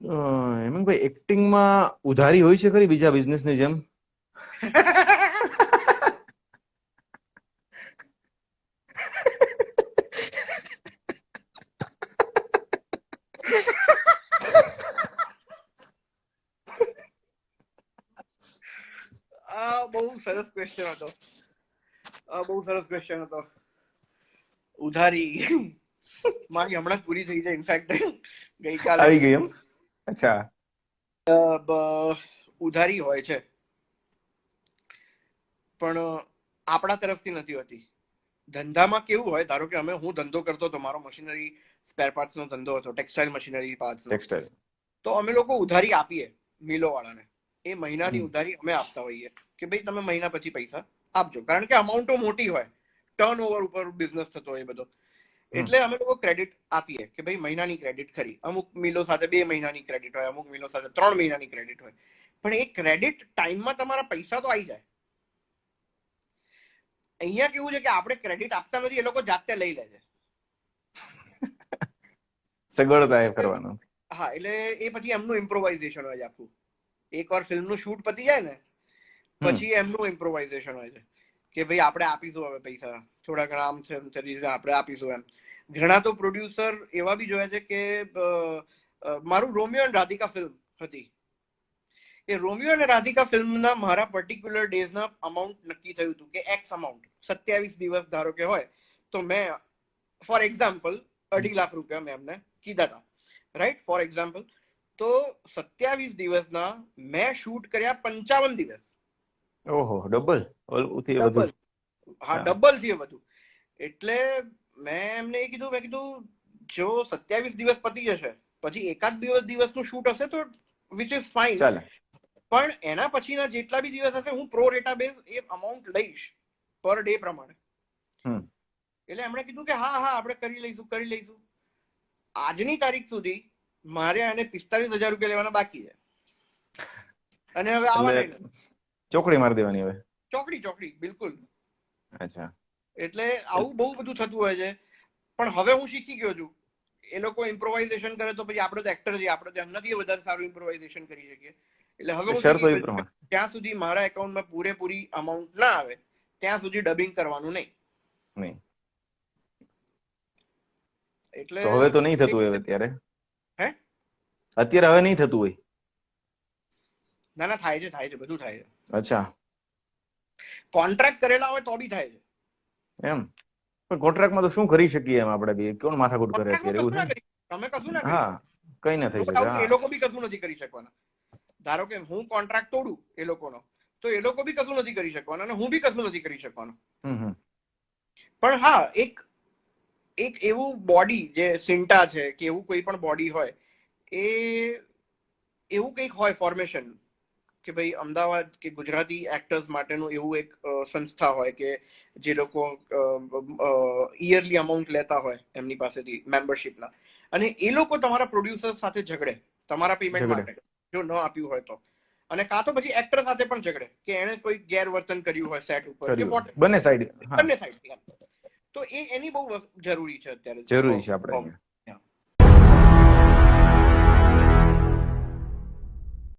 હેમંતભાઈ એક્ટિંગમાં ઉધારી હોય છે ખરી બીજા બિઝનેસની જેમ? આ બહુ સરસ ક્વેશ્ચન હતો. આ બહુ સરસ ક્વેશ્ચન હતો. ઉધારી. મારી હમણાં પૂરી થઈ જાય ઇનફેક્ટ ગઈકાલે આવી ગઈ એમ? અચ્છા. ઉધારી હોય છે. પણ આપણા તરફથી નથી હોતી. ધંધામાં કેવું હોય ધારો કે અમે હું ધંધો કરતો હતો મારો મશીનરી સ્પેર પાર્ટ્સ નો ધંધો હતો ટેક્સટાઇલ મશીનરી પાર્ટ્સ ટેક્સટાઇલ તો અમે લોકો ઉધારી આપીએ મિલો વાળાને એ મહિનાની ઉધારી અમે આપતા હોઈએ. કે ભાઈ તમે મહિના પછી પૈસા આપજો. કારણ કે અમાઉન્ટો મોટી હોય. ટર્ન ઓવર ઉપર બિઝનેસ થતો હોય એ બધો. એટલે અમે લોકો ક્રેડિટ આપીએ કે ભાઈ મહિનાની ક્રેડિટ ખરી. અમુક મિલો સાથે બે મહિનાની ક્રેડિટ હોય અમુક મિલો સાથે ત્રણ મહિનાની ક્રેડિટ હોય. પણ એ ક્રેડિટ ટાઈમમાં તમારા પૈસા તો આવી જાય. અહીંયા કેવું છે કે આપણે ક્રેડિટ આપતા નથી એ લોકો જાતે લઈ લે છે. સગવડતા એ કરવાનું. હા એટલે એ પછી એમનું ઇમ્પ્રોવાઇઝેશન હોય છે આખું. એકવાર ફિલ્મનું શૂટ પતી જાય ને પછી એમનું ઇમ્પ્રોવાઇઝેશન હોય છે. કે ભાઈ આપણે આપીશું હવે પૈસા. થોડા ઘણા આમ છે આપણે આપીશું એમ. ઘણા તો પ્રોડ્યુસર એવા બી જોયા છે કે મારું રોમિયો એન્ડ રાધિકા ફિલ્મ હતી. એ રોમિયો અને રાધિકા ફિલ્મના મારા પર્ટિક્યુલર ડેઝના અમાઉન્ટ નક્કી થયું હતું કે એક્સ અમાઉન્ટ સત્યાવીસ દિવસ ધારો કે હોય, તો મેં ફોર એક્ઝામ્પલ અઢી લાખ રૂપિયા મેં એમને કીધા હતા રાઈટ ફોર એક્ઝામ્પલ તો સત્યાવીસ દિવસના મેં શૂટ કર્યા પંચાવન દિવસ. ઓહો ડબલથી વધુ. હા હા. ડબલથી વધુ. એટલે મેં એમને એ કીધું મેં કીધું જો સત્યાવીસ દિવસ પતી જશે પછી એકાદ દિવસ દિવસનું શૂટ હશે તો વિચ ઇઝ ફાઇન ચાલે. પણ એના પછીના જેટલા બી દિવસ હશે હું પ્રો રેટા બેઝ એ અમાઉન્ટ લઈશ પર ડે પ્રમાણે. હમ. એટલે એમણે કીધું કે હા હા આપણે કરી લઈશું કરી લઈશું. આજની તારીખ સુધી મારે આને પિસ્તાલીસ હજાર રૂપિયા લેવાના બાકી છે. અને હવે આવા એટલે ચોકડી મારી દેવાની હવે. ચોકડી ચોકડી બિલકુલ. અચ્છા. એટલે આવું બહુ બધું થતું હોય છે. પણ હવે હું શીખી ગયો છું. એ લોકો ઇમ્પ્રોવાઇઝેશન કરે તો પછી આપણે તો એક્ટર છીએ આપણે તો એમનાથી વધારે સારું ઇમ્પ્રોવાઇઝેશન કરી શકીએ. એટલે હવે હું જ્યાં સુધી મારા એકાઉન્ટમાં પૂરેપૂરી અમાઉન્ટ ના આવે ત્યાં સુધી ડબિંગ કરવાનું નહીં. નહીં. એટલે હવે તો નહીં થતું હોય હવે અત્યારે? હે? અત્યારે હવે નહીં થતું હોય? ના ના થાય છે થાય છે બધું થાય છે. અચ્છા. કોન્ટ્રાક્ટ કરેલા હોય તો બી થાય છે. એમ? પણ કોન્ટ્રાક્ટમાં તો શું કરી શકીએ એમ આપણે બી? કોણ માથાકૂટ કરે અત્યારે? એવું છે? તમે કશું ના હા કઈ ના થઈ શકે એ લોકો બી કશું નથી કરી શકવાના. ધારો કે હું કોન્ટ્રાક્ટ તોડું એ લોકોનો તો એ લોકો બી કશું નથી કરી શકવાના અને હું બી કશું નથી કરી શકવાનો. હમ હમ. પણ હા એક એક એવું બોડી જે સિન્ટા છે કે એવું કોઈ પણ બોડી હોય એ એવું કંઈક હોય ફોર્મેશન કે ભાઈ અમદાવાદ કે ગુજરાતી એક્ટર્સ માટેનું એવું એક સંસ્થા હોય કે જે લોકો ઇયરલી અમાઉન્ટ લેતા હોય એમની પાસેથી મેમ્બરશીપના અને એ લોકો તમારા પ્રોડ્યુસર સાથે ઝઘડે તમારા પેમેન્ટ માટે જો ન આપ્યું હોય તો. અને કાં તો પછી એક્ટર સાથે પણ ઝઘડે કે એણે કોઈ ગેરવર્તન કર્યું હોય સેટ ઉપર. બંને સાઈડ બંને સાઈડ તો એ એની બહુ જરૂરી છે અત્યારે જરૂરી છે આપણે